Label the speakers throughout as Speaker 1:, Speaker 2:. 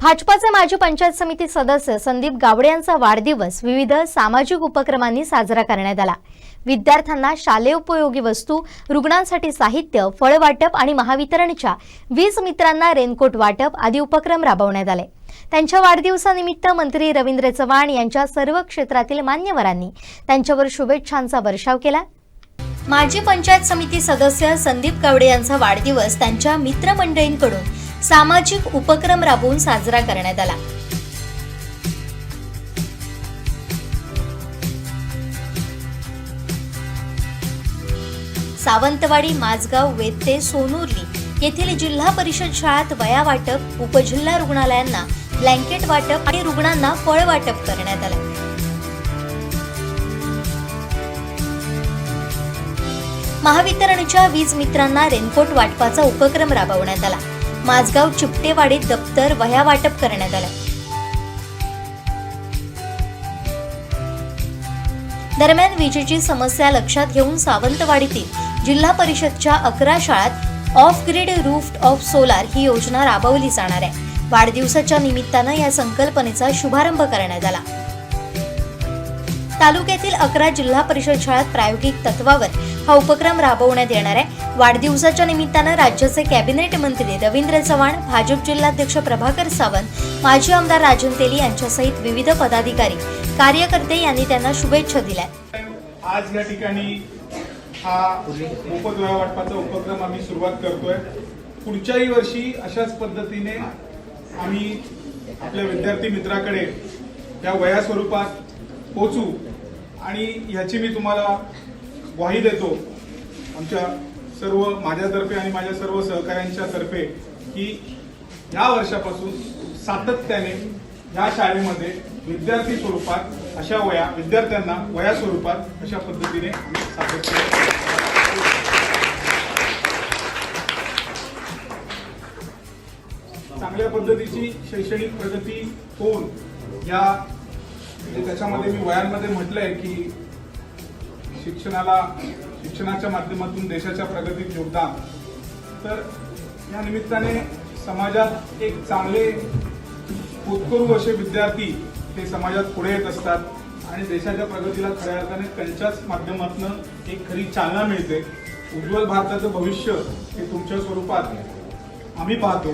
Speaker 1: भाजपाचे माजी पंचायत समिती सदस्य संदीप गावडे यांचा वाढदिवस विविध सामाजिक उपक्रमांनी साजरा करण्यात आला. विद्यार्थ्यांना शालेय उपयोगी वस्तू रुग्णांसाठी साहित्य फळ वाटप आणि महावितरणच्या वीज मित्रांना रेनकोट वाटप आदी उपक्रम राबवण्यात आले. त्यांच्या वाढदिवसानिमित्त मंत्री रवींद्र चव्हाण यांच्या सर्व क्षेत्रातील मान्यवरांनी त्यांच्यावर शुभेच्छांचा वर्षाव केला. माजी पंचायत समिती सदस्य संदीप गावडे यांचा वाढदिवस त्यांच्या मित्रमंडळींकडून सामाजिक उपक्रम राबवून साजरा करण्यात आला. सावंतवाडी माझगाव वेत्ते सोनुर्ली येथील जिल्हा परिषद शाळेत वया वाटप उपजिल्हा रुग्णालयांना ब्लँकेट वाटप आणि रुग्णांना फळ वाटप करण्यात आलं. महावितरणच्या वीज मित्रांना रेनकोट वाटपाचा उपक्रम राबवण्यात आला. माझगाव चिपटेवाडीत दप्तर वह्या वाटप करण्यात आलं. दरम्यान विजेची समस्या लक्षात घेऊन सावंतवाडीतील जिल्हा परिषदच्या अकरा शाळात off grid roof of solar ही योजना राबवली जाणार आहे. वाढदिवसाच्या निमित्तानं या संकल्पनेचा शुभारंभ करण्यात आला. तालुक्यातील अकरा जिल्हा परिषद शाळात प्रायोगिक तत्वावर हा उपक्रम राबवण्यात येणार आहे. वाढदिवसाच्या निमित्तानं राज्याचे कॅबिनेट मंत्री रवींद्र चव्हाण भाजप जिल्हाध्यक्ष प्रभाकर सावंत माजी आमदार राजन तेली यांच्यासहित विविध पदाधिकारी कार्यकर्ते यांनी त्यांना शुभेच्छा दिल्या.
Speaker 2: आज या ठिकाणी हा उपग्रह वाटपाचा उपक्रम आम्ही सुरुवात करतोय. पुढच्याही वर्षी अशाच पद्धतीने आम्ही आपल्या विद्यार्थी मित्राकडे या वया स्वरूपात पोचू आणि ह्याची मी तुम्हाला ग्वाही देतो. आमच्या सर्व माझ्यातर्फे आणि माझ्या सर्व सहकाऱ्यांच्या तर्फे की या वर्षापासून सातत्याने या शाळेमध्ये विद्यार्थी स्वरूपात अशा वया विद्यार्थ्यांना वया स्वरूपात अशा पद्धतीने आम्ही सातत्य चांगल्या पद्धतीची शैक्षणिक प्रगती होऊन या म्हणजे त्याच्यामध्ये मी वयांमध्ये म्हटलंय की शिक्षणाला शिक्षणाच्या माध्यमातून देशाच्या प्रगतीत योगदान. तर या निमित्ताने समाजात एक चांगले उत्करू असे विद्यार्थी हे समाजात पुढे येत असतात आणि देशाच्या प्रगतीला खऱ्या अर्थाने त्यांच्याच माध्यमातून एक खरी चालना मिळते. उज्ज्वल भारताचं भविष्य हे तुमच्या स्वरूपात आम्ही पाहतो.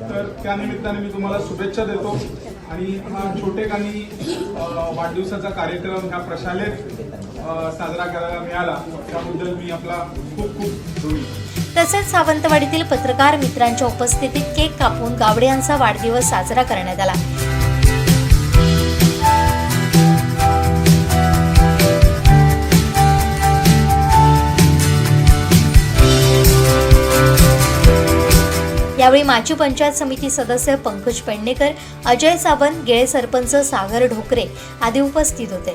Speaker 2: तर त्या निमित्ताने मी तुम्हाला शुभेच्छा देतो. आणि हा छोटेखानी वाढदिवसाचा कार्यक्रम ह्या प्रशालेत साजरा करायला मिळाला. त्याबद्दल मी आपला खूप खूप
Speaker 1: तसेच सावंतवाडीतील पत्रकार मित्रांच्या उपस्थितीत केक कापून गावडे यांचा वाढदिवस साजरा करण्यात आला. यावेळी माजी पंचायत समिती सदस्य पंकज पेडणेकर अजय सावंत गेळे सरपंच सागर ढोकरे आदी उपस्थित होते.